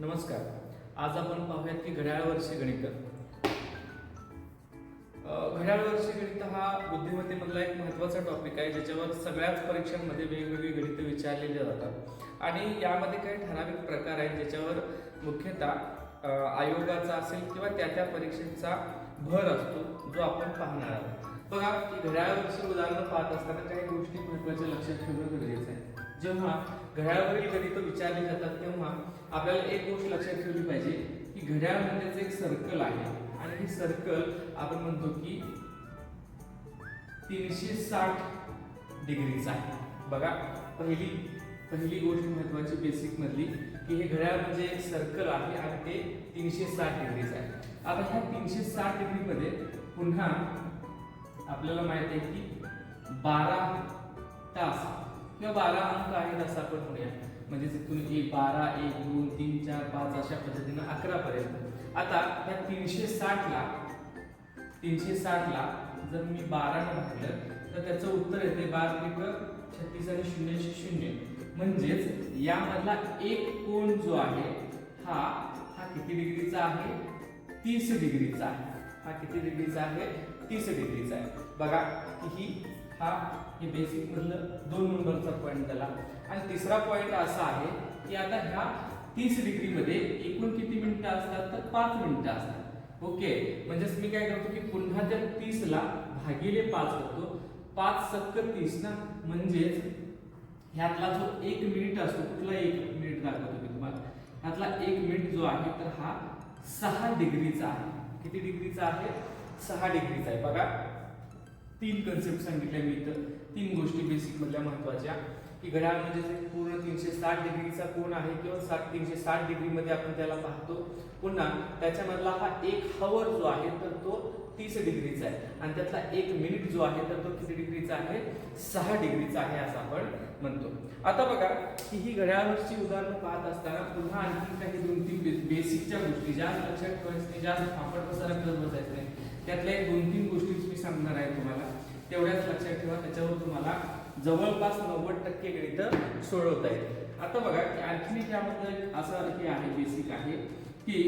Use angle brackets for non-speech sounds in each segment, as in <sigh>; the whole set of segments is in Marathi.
नमस्कार. आज आपण पाहूयात की घड्याळवर्षी गणित. घड्याळ घड्याळवर्षी गणित हा बुद्धिमत्तेमधला एक महत्त्वाचा टॉपिक आहे ज्याच्यावर सगळ्याच परीक्षांमध्ये वेगवेगळी गणितं विचारलेली जातात. आणि यामध्ये काही ठराविक प्रकार आहेत ज्याच्यावर मुख्यतः आयोगाचा असेल किंवा त्या त्या परीक्षेचा भर असतो जो आपण पाहणार आहोत. बघा की घड्याळवर्षी उदाहरणं पाहत असताना काही गोष्टी महत्त्वाच्या लक्षात ठेवणं गरजेचं आहे. जेव्हा घड्याळवरील गणित विचारली जातात तेव्हा आपल्याला एक गोष्ट लक्षात ठेवली पाहिजे की घड्याळ म्हणजेच एक सर्कल आहे. आणि हे सर्कल आपण म्हणतो की तीनशे साठ डिग्रीचा आहे. बघा पहिली पहिली गोष्ट महत्वाची बेसिक मधली की हे घड्याळ म्हणजे एक सर्कल आहे आणि ते तीनशे साठ डिग्रीचं आहे. आता ह्या तीनशे साठ डिग्री मध्ये पुन्हा आपल्याला माहीत आहे की बारा तास किंवा बारा अंक आहेत असं आपण म्हणूया. म्हणजे तिथून एक बारा एक दोन तीन चार पाच अशा पद्धतीनं अकरा पर्यंत. आता ह्या तीनशे साठला तीनशे साठला जर मी बाराने भागलं तर त्याचं उत्तर येते बारा त्रिक छत्तीस आणि शून्य शून्य म्हणजेच यामधला एक कोण जो आहे हा हा किती डिग्रीचा आहे? तीस डिग्रीचा आहे. हा किती डिग्रीचा आहे? तीस डिग्रीचा आहे. बघा की ही हा हे बेसिक मधलं दोन नंबरचा पॉईंट झाला आणि तिसरा पॉईंट असा आहे की आता ह्या तीस डिग्री मध्ये एकूण किती मिनिटं असतात? तर पाच मिनिटं असतात. ओके म्हणजेच मी काय करतो की पुन्हा त्या तीस ला भागिले पाच करतो पाच सक्क तीस ना म्हणजेच ह्यातला जो एक मिनिट असतो कुठला एक मिनिट दाखवतो मी तुम्हाला? ह्यातला एक मिनिट जो आहे तर हा सहा डिग्रीचा आहे. किती डिग्रीचा आहे? सहा डिग्रीचा आहे. बघा. तीन कन्सेप्ट सांगितले मी इथं. तीन गोष्टी बेसिक मधल्या महत्त्वाच्या. की घड्याळ म्हणजे पूर्ण तीनशे साठ डिग्रीचा कोण आहे किंवा सात तीनशे साठ डिग्रीमध्ये आपण त्याला पाहतो. पुन्हा त्याच्यामधला हा एक हवर जो आहे तर तो तीस डिग्रीचा आहे. आणि त्यातला एक मिनिट जो आहे तर तो किती डिग्रीचा आहे? सहा डिग्रीचा आहे असं आपण म्हणतो. आता बघा की ही घड्याळची उदाहरणं पाहत असताना पुन्हा आणखी काही दोन तीन बेसिकच्या गोष्टी ज्या लक्षात ठेवायचं नाही जास्त आपण पसारा करत बसायचं नाही. त्यातल्या एक दोन तीन गोष्टी मी सांगणार आहे तुम्हाला तेवढ्याच लक्षात ठेवा त्याच्यावर तुम्हाला जवळपास नव्वद टक्के गणित सोडवता येईल आता बघा की आणखी त्यामध्ये असं हे आहे बेसिक आहे की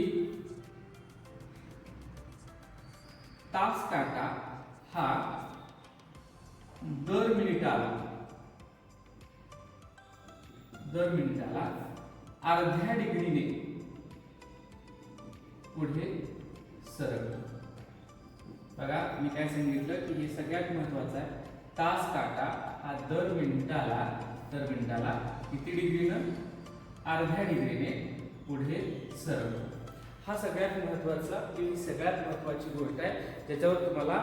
तास काटा हा दर मिनिटाला दर मिनिटाला अर्ध्या डिग्रीने पुढे सरकतो. बघा मी काय सांगितलं की हे सगळ्यात महत्वाचं आहे. तास काटा हा दर मिनिटाला दर मिनिटाला किती डिग्रीनं अर्ध्या डिग्रीने पुढे सरकतो हा सगळ्यात महत्त्वाचा किंवा सगळ्यात महत्वाची गोष्ट आहे ज्याच्यावर तुम्हाला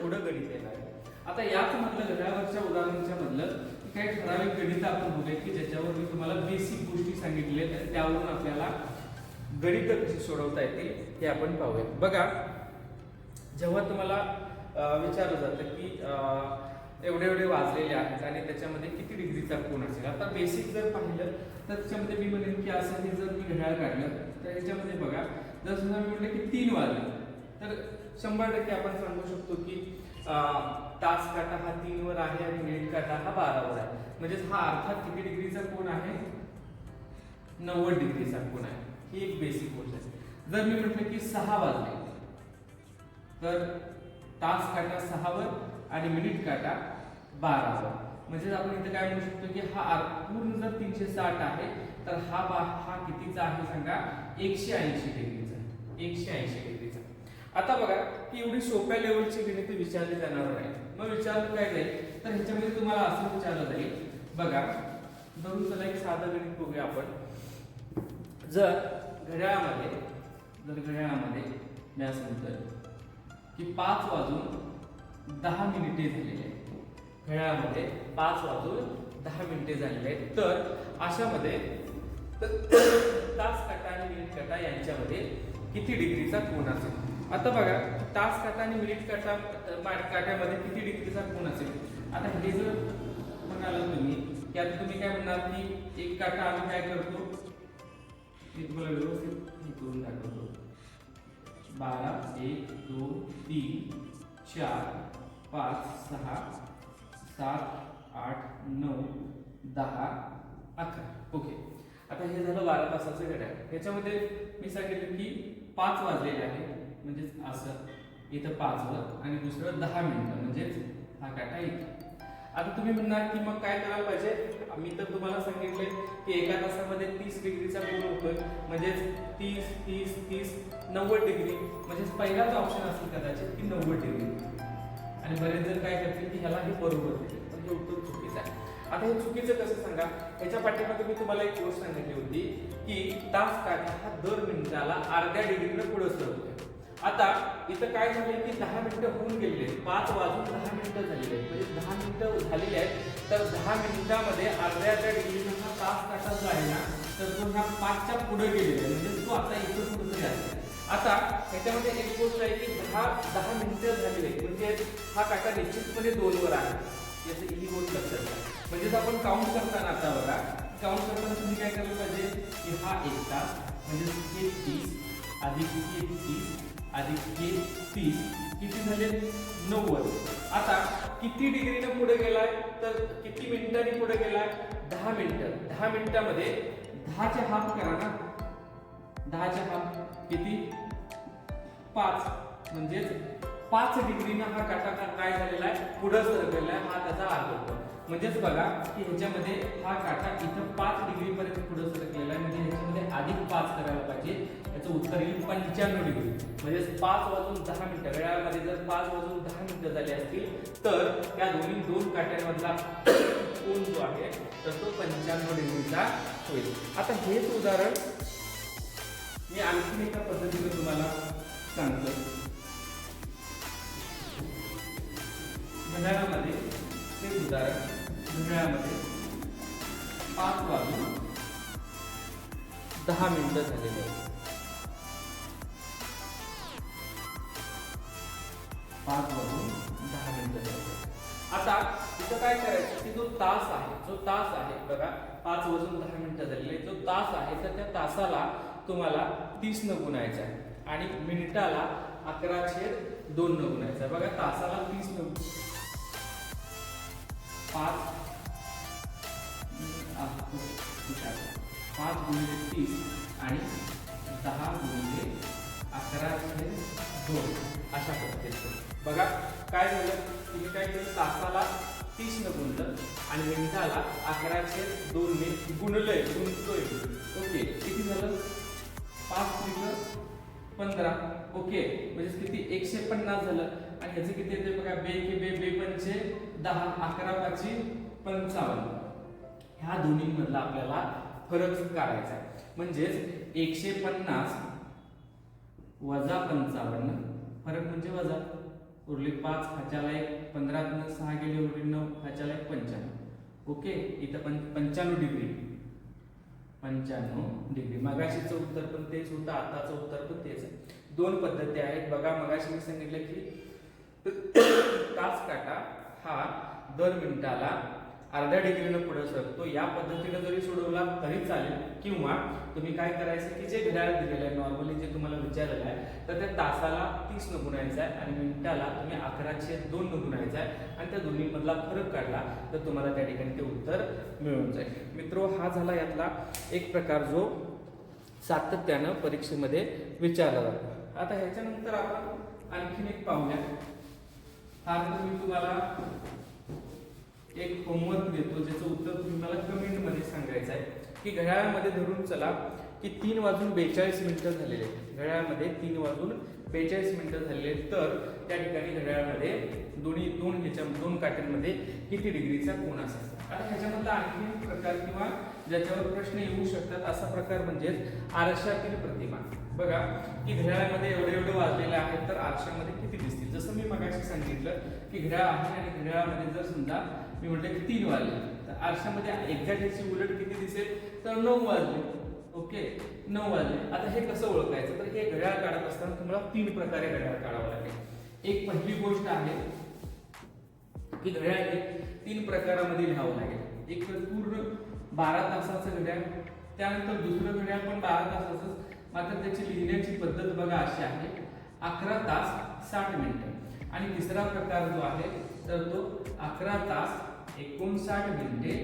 पुढं गणित येणार आहे. आता याच म्हटलं घड्यावरच्या उदाहरणाच्या मधलं की काही ठराविक गणित आपण बघूया की ज्याच्यावर मी तुम्हाला बेसिक गोष्टी सांगितले तर त्यावरून आपल्याला गणित कशी सोडवता येतील हे आपण पाहूया बघा जेव्हा तुम्हाला विचारलं जातं की एवढे एवढे वाजलेले आहेत आणि त्याच्यामध्ये किती डिग्रीचा कोण असेल? आता बेसिक जर पाहिलं तर त्याच्यामध्ये मी म्हणेन की असं हे जर मी घड्याळ काढलं तर याच्यामध्ये बघा जर समजा मी म्हटलं की तीन वाजले तर शंभर टक्के आपण सांगू शकतो की तास काटा हा तीन वर आहे आणि मिनिट काटा हा बारावर आहे. म्हणजेच हा अर्थात किती डिग्रीचा कोण आहे? नव्वद डिग्रीचा कोण आहे. ही एक बेसिक गोष्ट आहे. जर मी म्हटलं की सहा वाजले तर तास काटा सहावर आणि मिनिट काटा बारावर. म्हणजेच आपण इथं काय म्हणू शकतो की हा आर- पूर्ण जर तीनशे साठ आहे तर हा बा हा कितीचा आहे सांगा? एकशे ऐंशी डिग्रीचा एकशे ऐंशी डिग्रीचा. आता बघा की एवढी सोप्या लेवलची गणित विचारली जाणार नाही. मग विचारलं काय जाईल? तर ह्याच्यामध्ये तुम्हाला असं विचारलं जाईल. बघा धरून चला एक साधं गणित बघूया आपण. जर घड्याळामध्ये जर घड्याळामध्ये मी असं म्हणतोय की पाच वाजून दहा मिनिटे झालेले आहेत. घड्याळामध्ये पाच वाजून दहा मिनिटे झालेले आहेत. तर अशामध्ये तास काटा आणि मिनिट काटा यांच्यामध्ये किती डिग्रीचा कोण असेल? आता बघा तास काटा आणि मिनिट काटा काट्यामध्ये किती डिग्रीचा कोण असेल? आता हे जर म्हणाल तुम्ही की आता तुम्ही काय म्हणणार की एक काटा आम्ही काय करतो? मी तुम्हाला व्यवस्थित हे करून दाखवतो. बारा एक दोन तीन चार पाच सहा सात आठ नऊ दहा अकरा. ओके. आता हे झालं बारा तासाचं घड्याळ. याच्यामध्ये मी सांगितलं की पाच वाजलेले आहे. म्हणजेच असं. इथं पाचवर आणि दुसरं दहा मिनिटं. म्हणजेच हा काटा इथं आता तुम्ही म्हणणार की मग काय करायला पाहिजे? मी तर तुम्हाला सांगितले की एका तासामध्ये तीस डिग्रीचा कोण होतोय. म्हणजेच तीस तीस तीस नव्वद डिग्री. म्हणजेच पहिलाच ऑप्शन असेल कदाचित की नव्वद डिग्री. आणि बरेच जण काय करतील की ह्याला हे बरोबर देतील. पण हे उत्तर चुकीचं आहे. आता हे चुकीचं कसं सांगा? याच्या पाठीमागे मी तुम्हाला एक गोष्ट सांगितली होती की तास काटा हा दर मिनिटाला अर्ध्या डिग्रीनं पुढे सरतोय आता इथं काय झालंय की दहा मिनिटं होऊन गेलेले आहेत. पाच वाजून दहा मिनिटं झालेली आहेत. म्हणजे दहा मिनिटं झालेली आहेत. तर दहा मिनिटामध्ये अर्ध्या अर्ध्या डिग्रीनं हा तास काटा जो आहे ना? तर तो ह्या पाचच्या पुढे गेलेला आहे. म्हणजे तो आता इथं पुढे आहे. आता ह्याच्यामध्ये एक गोष्ट आहे की दहा दहा मिनिटं झालेली आहेत. म्हणजे हा काटा निश्चितपणे दोनवर आहे. याचं ही गोष्ट लक्षात घ्या म्हणजेच आपण काउंट करताना आता बघा. काउंट करताना तुम्ही काय करायला पाहिजे? की हा एक तास म्हणजे हे तीस अधिक हे तीस अधिक हे तीस किती झाले? नव्वद. आता किती डिग्रीनं पुढे गेलाय? तर किती मिनिटांनी पुढे गेलाय? दहा मिनिटं. दहा मिनिटामध्ये दहाचे हाफ करा ना. दहाचे हाफ किती? पाच. म्हणजेच पाच डिग्रीनं हा काटा काय झालेला आहे? पुढं सरकलेला आहे. हा त्याचा अर्थ होतो. म्हणजेच बघा की ह्याच्यामध्ये हा काटा इथं पाच डिग्रीपर्यंत पुढं सरकलेला आहे. म्हणजे ह्याच्यामध्ये अधिक पाच करायला पाहिजे. याचं उत्तर येईल पंच्याण्णव डिग्री. म्हणजेच पाच वाजून दहा मिनिटं. वेळामध्ये जर पाच वाजून दहा मिनिटं झाली असतील तर त्या दोन्ही दोन काट्यांमधला कोण जो आहे तर तो पंच्याण्णव डिग्रीचा होईल. आता हेच उदाहरण मी आणखी एका पद्धतीने तुम्हाला सांगतो घड्याळामध्ये ते उदाहरण. घड्याळामध्ये पाच वाजून दहा मिनिटं झालेली आहे पाच वाजून दहा मिनिटं द्यायचं. आता इथं काय करायचं? की जो तास आहे जो तास आहे बघा पाच वाजून दहा मिनिटं झालेले जो तास आहे तर त्या तासाला तुम्हाला तीस न गुणायचा आहे. आणि मिनिटाला अकरा छेद दोन न गुणायचं आहे. बघा तासाला तीस न पाच पाच गुणिले तीस आणि दहा गुणिले अकरा छेद दोन. अशा पद्धतीचं. बघा काय झालं? तुम्ही काय केलं? तासाला तीस न गुणलं आणि मिनिटाला अकराशे छेद दोन ने गुणलंय गुणतोय. ओके किती झालं? पाच मिनिटं पंधरा. ओके म्हणजे किती? एकशे पन्नास झालं. आणि ह्याचं किती येते बघा? बे के बे बे पंचे दहा अकरा पाचशे पंचावन्न. ह्या दोन्हीमधला आपल्याला फरक काढायचा आहे. म्हणजेच एकशे पन्नास वजा पंचावन्न. फरक म्हणजे वजा. उरले पाच ह्याच्याला एक पंधरा सहा गेले उरले नऊ ह्याच्याला एक पंच्याण्णव. ओके इथं पण पंच्याण्णव डिग्री. पंच्याण्णव डिग्री. मगाशीचं उत्तर पण तेच होतं आताचं उत्तर पण तेच आहे. दोन पद्धती आहेत. बघा मगाशी मी सांगितलं की <coughs> तास काटा हा दर मिनिटाला अर्ध्या डिग्रीनं पुढे सरकतो या पद्धतीनं जरी सोडवला तरी चालेल. किंवा तुम्ही काय करायचं की जे घड्याळ दिलेलं आहे नॉर्मली जे तुम्हाला विचारलेलं आहे तर त्या तासाला तीस न गुणायचं आहे आणि मिनिटाला तुम्ही अकराशे दोन न गुणायचं आहे आणि त्या दोन्हीमधला फरक काढला तर तुम्हाला त्या ठिकाणी ते उत्तर मिळून जाईल. मित्रो हा झाला यातला एक प्रकार जो सातत्यानं परीक्षेमध्ये विचारला जातो. आता ह्याच्यानंतर आपण आणखीन एक पाहूया. हा तुम्ही तुम्हाला एक होमवर्क देतो ज्याचं उत्तर तुम्ही मला कमेंट सांगायचं आहे. की घड्याळामध्ये धरून चला की तीन वाजून बेचाळीस मिनिटं झालेले घड्याळामध्ये तीन वाजून बेचाळीस मिनिटं झालेले तर त्या ठिकाणी घड्याळामध्ये दोन्ही दोन ह्याच्या दोन काट्यांमध्ये किती डिग्रीचा कोण असेल? आता ह्याच्यामधला आणखी एक प्रकार किंवा ज्याच्यावर प्रश्न येऊ शकतात असा प्रकार म्हणजेच आरशातील प्रतिमा. बघा की घड्याळामध्ये एवढे एवढे वाजलेले आहेत तर आरशामध्ये किती दिसतील? जसं मी मगाशी सांगितलं की घड्याळ आहे आणि घड्याळामध्ये जर समजा मी म्हटलं की तीन वाजले. तर आरशामध्ये एक्झॅक्ट याची उलट किती दिसेल? तर नऊ वाजले. ओके नऊ वाजले. आता हे कसं ओळखायचं? तर हे घड्याळ काढत असताना तुम्हाला तीन प्रकारे घड्याळ काढावं लागेल. एक पहिली गोष्ट आहे की घड्याळ हे तीन प्रकारामध्ये लिहावं लागेल. एक तर पूर्ण बारा तासाचं घड्याळ त्यानंतर दुसरं घड्याळ पण बारा तासाचं मात्र त्याची लिहिण्याची पद्धत बघा अशी आहे. अकरा तास साठ मिनिटं. आणि तिसरा प्रकार जो आहे तर तो अकरा तास एकोणसाठ मिनिटे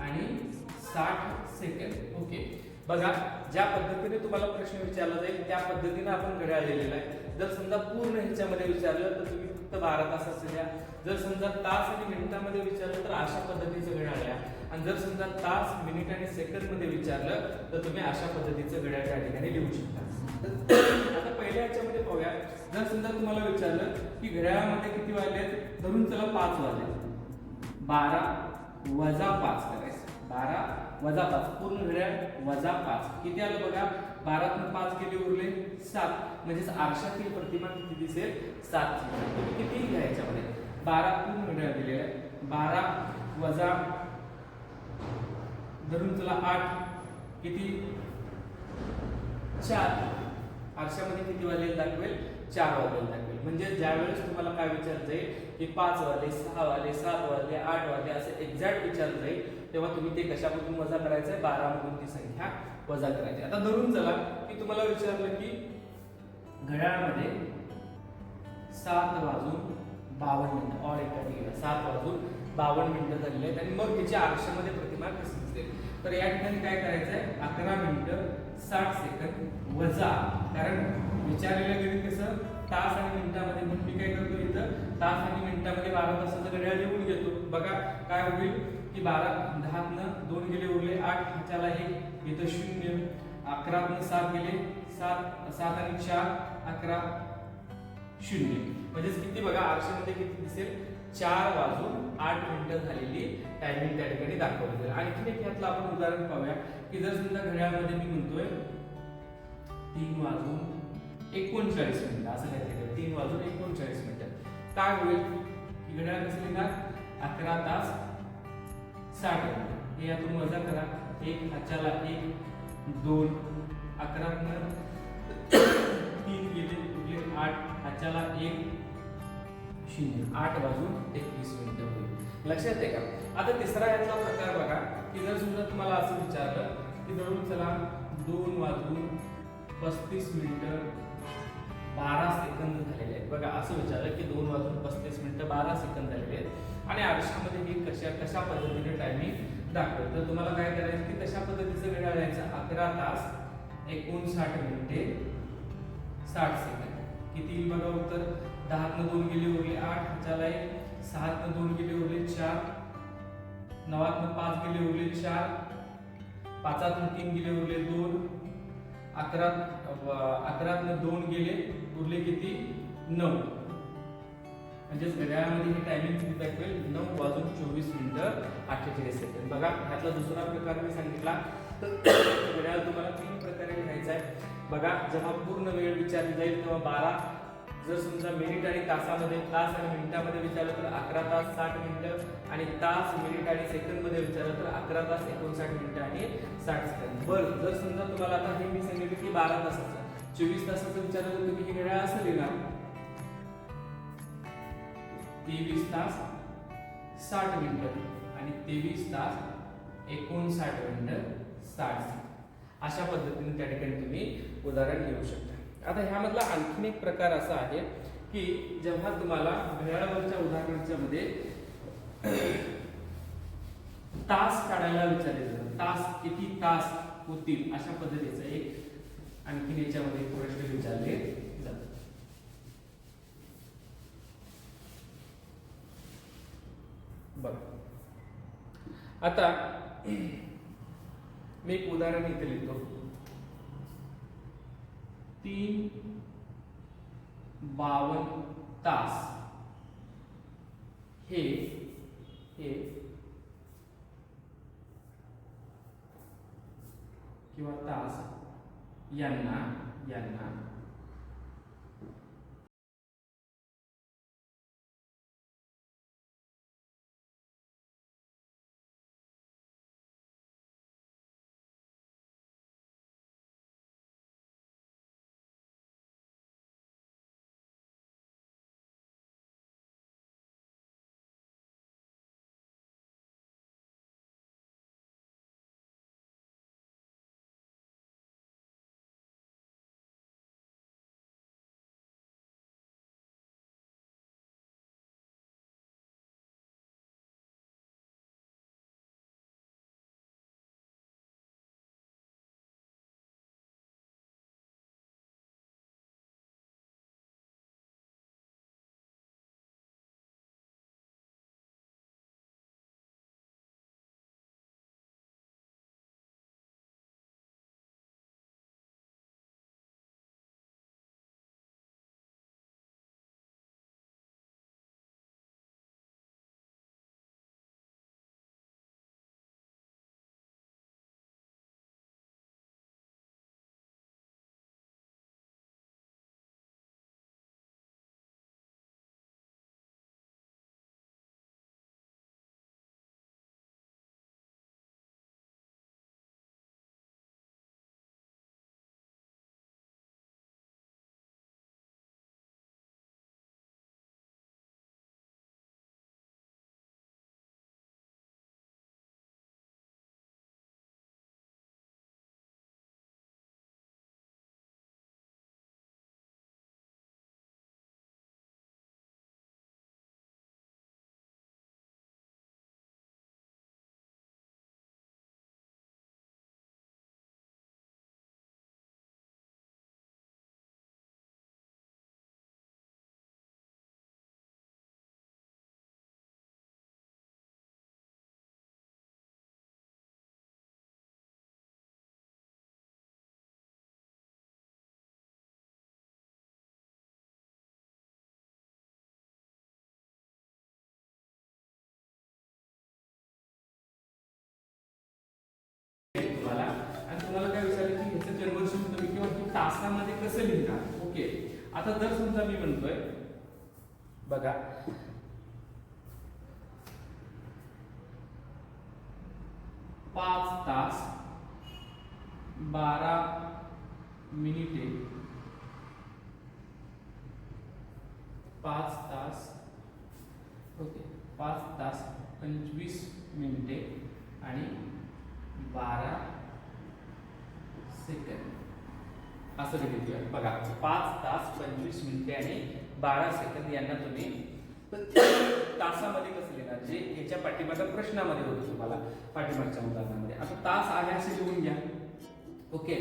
आणि साठ सेकंद. ओके. बघा ज्या पद्धतीने तुम्हाला प्रश्न विचारला जाईल त्या पद्धतीने आपण घड्याळ लिहिलेला आहे. जर समजा पूर्ण ह्याच्यामध्ये विचारलं तर तुम्ही फक्त बारा तासाचं द्या. जर समजा तास आणि मिनिटामध्ये विचारलं तर अशा पद्धतीचं घड्याळ द्या आणि जर समजा तास मिनिट आणि सेकंदमध्ये विचारलं तर तुम्ही अशा पद्धतीचं घड्याळ त्या ठिकाणी लिहू शकता. आता पहिल्या ह्याच्यामध्ये पाहूया. जर समजा तुम्हाला विचारलं की घड्याळामध्ये किती वाजले आहेत? धरून चला पाच वाजले. बारा वजा पाच करायचं. बारा वजा पाच. पूर्ण घड्याळ वजा पाच. किती आलं बघा? बारातून पाच किती उरले? सात. म्हणजेच आरशातील प्रतिमा किती दिसेल? सात. किती घ्यायच्यामध्ये बारा पूर्ण घड्याळ दिलेलं आहे. बारा वजा धरून चला आठ. किती? चार. आरशामध्ये किती वाजले दाखवेल? चार वाजले दाखवेल. म्हणजे ज्या वेळेस तुम्हाला काय विचारलं जाईल की पाच वाजले सहा वाजले सात वाजले आठ वाजले असं एक्झॅक्ट विचारलं जाईल तेव्हा तुम्ही ते कशामधून वजा करायचं आहे? बारामधून ती संख्या वजा करायची आता धरून चला की तुम्हाला विचारलं की घड्याळामध्ये सात वाजून बावन्न मिनिटं ऑल एका ठिकाणी सात वाजून बावन्न मिनिटं झालेली आहेत. आणि मग तिच्या आरशामध्ये प्रतिमा कशी दिसते तर या ठिकाणी काय करायचं आहे अकरा मिनिटं साठ सेकंद वजा. कारण विचारलेलं गणित कसं तास आणि मिनिटामध्ये. म्हणून मी काय करतो इथं तास आणि मिनिटामध्ये बारा तासाचं घड्याळ लिहून घेतो. बघा काय होईल? की बारा दहातनं दोन गेले उरले आठ. ह्याच्याला एक इथं शून्य. अकरातनं सात गेले सात सात आणि चार अकरा शून्य. म्हणजेच किती बघा आरशामध्ये किती दिसेल? चार वाजून आठ मिनिटं झालेली टायमिंग त्या ठिकाणी दाखवली जाईल. आणखीन एक यातलं आपण उदाहरण पाहूया की जर समजा घड्याळामध्ये मी म्हणतोय तीन वाजून एकोणचाळीस मिनिटं असं काहीतरी तीन वाजून एकोणचाळीस मिनिटं. काय होईल? की घड्याळ कसं लिहिणार अकरा तास साठ मिनिटं. हे यातून वजा करा. एक हाच्याला एक दोन अकरा तीन गेले उरले आठ हाच्याला एक शून्य आठ वाजून एकवीस मिनिटं होईल. लक्षात आहे का? आता तिसरा यातला प्रकार बघा. की जर समजा तुम्हाला असं विचारलं की धरून चला दोन वाजून पस्तीस मिनिटं बारा सेकंद झालेले आहेत. बघा असं विचारलं की दोन वाजून पस्तीस मिनिटं बारा सेकंद झालेले आहेत. आणि आयुष्यामध्ये हे कशा कशा पद्धतीने टायमिंग दाखवलं? तर तुम्हाला काय करायचं की कशा पद्धतीचं घड्याळ यायचं अकरा तास एकोणसाठ मिनिटे साठ सेकंद. किती बघा उत्तर? दहातनं दोन गेले उरले आठ ह्याच्याला एक. सहातनं दोन गेले उरले चार. नवातनं पाच गेले उरले चार. पाचातनं तीन गेले उरले दोन. अकरा अकरातनं दोन गेले उरले किती? नऊ. म्हणजेच घड्याळामध्ये हे टायमिंग किती दाखवेल नऊ वाजून चोवीस मिनिटं अठ्ठेचाळीस सेकंड बघा ह्यातला दुसरा प्रकार मी सांगितला. तर घड्याळ तुम्हाला तीन प्रकारे लिहायचा आहे. बघा जेव्हा पूर्ण वेळ विचारली जाईल तेव्हा बारा जर समजा मिनिट आणि तासामध्ये तास आणि मिनिटामध्ये विचारलं तर अकरा तास साठ मिनिटं आणि तास मिनिट आणि सेकंडमध्ये विचारलं तर अकरा तास एकोणसाठ मिनिटं आणि साठ सेकंद. बरं जर समजा तुम्हाला आता हे मी सांगितलं की बारा तासाचं चोवीस तासाचं विचारलं तर तुम्ही हे घड्याळ असं लिहिणार तेवीस तास साठ मिनिटं आणि तेवीस तास एकोणसाठ मिनिटं साठ अशा पद्धतीने त्या ठिकाणी तुम्ही उदाहरण घेऊ शकता. आता ह्यामधला आणखीन एक प्रकार असा आहे की जेव्हा तुम्हाला घड्याळावरच्या उदाहरणाच्या मध्ये तास काढायला विचारले जातात तास किती तास होतील अशा पद्धतीचं एक आणखीन याच्यामध्ये प्रश्न विचारले जातात बघा आता मी एक उदाहरण इथे लिहितो. तीन बावन्न तास. हे हे. किंवा तास. यांना यांना. कसं लिहिणार? ओके. आता जर समजा मी म्हणतोय बघा. पाच तास बारा मिनिटे. पाच तास ओके. पाच तास पंचवीस मिनिटे आणि बारा सेकंड असं लिहितोय बघा पाच तास पंचवीस मिनिटे आणि बारा सेकंद यांना तुम्ही तासामध्ये कसं लिहिणार? जे याच्या पाठीमागच्या प्रश्नामध्ये होतं तुम्हाला पाठीमागच्या उदाहरणामध्ये आता तास आहे असे लिहून घ्या. ओके?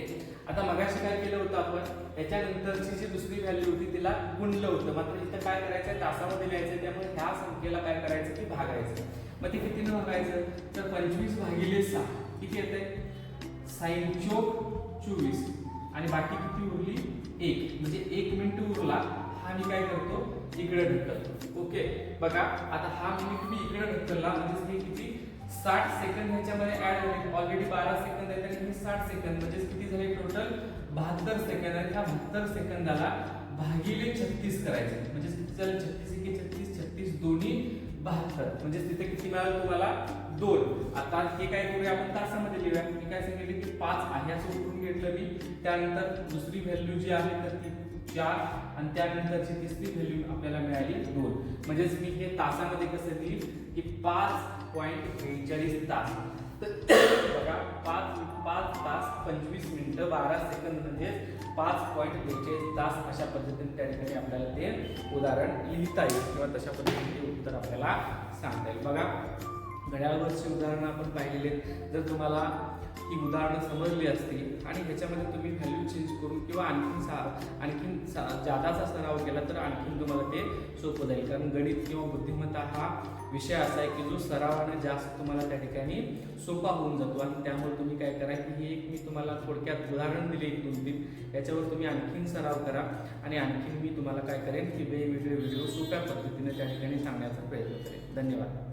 आता मगाशी काय केलं होतं आपण? याच्यानंतरची जी दुसरी व्हॅल्यू होती तिला गुणलं होतं. मात्र इथं काय करायचं तासामध्ये लिहायचं त्यामुळे ह्या संख्येला काय करायचं? की भागायचं. मग ते कितीनं भागायचं? तर पंचवीस भागिले सहा. किती येते साईन चोक चोवीस. आणि बाकी किती उरली? एक. म्हणजे एक मिनिट उरला. हा मी काय करतो? इकडे ढकलतो. ओके? बघा आता हा मिनिट मी इकडे ढकलला. म्हणजे हे किती? साठ सेकंद ह्याच्यामध्ये ऍड झाले ऑलरेडी बारा सेकंद आहेत आणि हे साठ सेकंद म्हणजे किती झाले टोटल बहात्तर सेकंद आणि ह्या बहात्तर सेकंदाला भागिले छत्तीस करायचे. म्हणजे किती झालं? छत्तीस एके छत्तीस छत्तीस दोन्ही. बहात्तर म्हणजे तिथे किती मिळालं तुम्हाला? दोन. आता हे काय करूया आपण? तासामध्ये लिहूया. मी काय सांगितले की पाच आहे असं उठून घेतलं मी. त्यानंतर दुसरी व्हॅल्यू जी आहे तर ती चार. आणि त्यानंतरची तिसरी व्हॅल्यू आपल्याला मिळाली दोन. म्हणजेच मी हे तासामध्ये कसं दिली की पाच पॉईंट बेचाळीस तास. तर <coughs> बघा पाच पाच तास पंचवीस मिनटं बारा सेकंद म्हणजे पाच पॉईंट बेचाळीस तास अशा पद्धतीने त्या ठिकाणी आपल्याला ते उदाहरण लिहिता येईल किंवा तशा पद्धतीने उत्तर आपल्याला सांगता येईल. बघा घड्याळवरची उदाहरणं आपण पाहिलेली आहेत. जर तुम्हाला ही उदाहरणं समजली असतील आणि ह्याच्यामध्ये तुम्ही व्हॅल्यू चेंज करून किंवा आणखीन सा आणखीन सा जादाचा सराव केला तर आणखीन तुम्हाला ते सोपं जाईल. कारण गणित किंवा बुद्धिमत्ता हा विषय असा आहे की जो सरावाने जास्त तुम्हाला त्या ठिकाणी सोपा होऊन जातो. आणि त्यामुळे तुम्ही काय करा की हे एक मी तुम्हाला थोडक्यात उदाहरण दिले एक दोन तीन याच्यावर तुम्ही आणखीन सराव करा आणि आणखीन मी तुम्हाला काय करेन की वेगवेगळे व्हिडिओ सोप्या पद्धतीने त्या ठिकाणी सांगण्याचा प्रयत्न करेन. धन्यवाद.